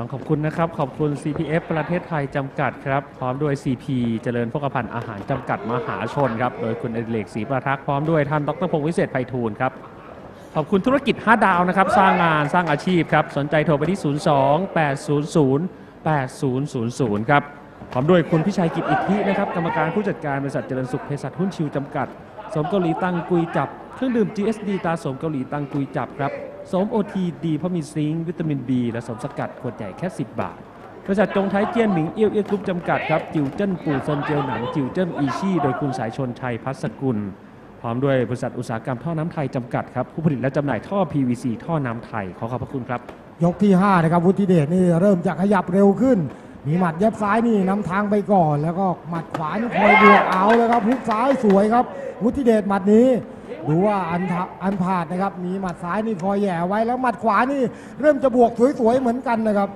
ต้องขอบคุณนะครับ ขอบคุณ CPF ประเทศไทยจำกัดครับ พร้อมด้วย CP เจริญพกพันธ์อาหารจำกัดมหาชนครับ โดยคุณอดิเรกศรีประทักษ์พร้อมด้วยท่านดรพงศ์วิเศษไพฑูรย์ครับ ขอบคุณธุรกิจ 5 ดาวนะครับ สร้างงานสร้างอาชีพครับ สนใจโทรไปที่ 02 800 8000 ครับพร้อมด้วยคุณพิชัยกิจอิทธินะครับ กรรมการผู้จัดการบริษัทเจริญสุขเภสัชหุ้นชิวจำกัด สมเกาหลีตั้งกุยจับ เครื่องดื่ม GSD ตาสมเกาหลีตั้งกุยจับครับ สมโอทีดีเพราะมีซิงค์วิตามิน B และสมสกัดขวดใหญ่แค่ 10 บาท บริษัทจงไทยเจี้ยนหมิงเอี้ยวเอี้ยกรุ๊ปจำกัดครับ จิวเจิ้นปู่ซนเจียวหนัง จิวเจิ้นอีชี่ โดยคุณสายชนชัยพัสกุล พร้อมด้วยบริษัทอุตสาหกรรมท่อน้ำไทยจำกัดครับ ผู้ผลิตและจำหน่ายท่อ PVC ท่อน้ำไทย ขอขอบพระคุณครับ ยกที่5นะครับวุฒิเดชนี่เริ่มจะขยับเร็วขึ้น มีหมัดเย็บซ้ายนี่นำทางไปก่อน แล้วก็หมัดขวานี่คอยบวกเอาเลยครับฮุกซ้ายสวยครับ วุฒิเดชหมัดนี้ ดูว่าอันอันผาดนะครับ มีหมัดซ้ายนี่คอยแย่ไว้แล้วหมัดขวานี่เริ่มจะบวกสวยๆเหมือนกันนะครับ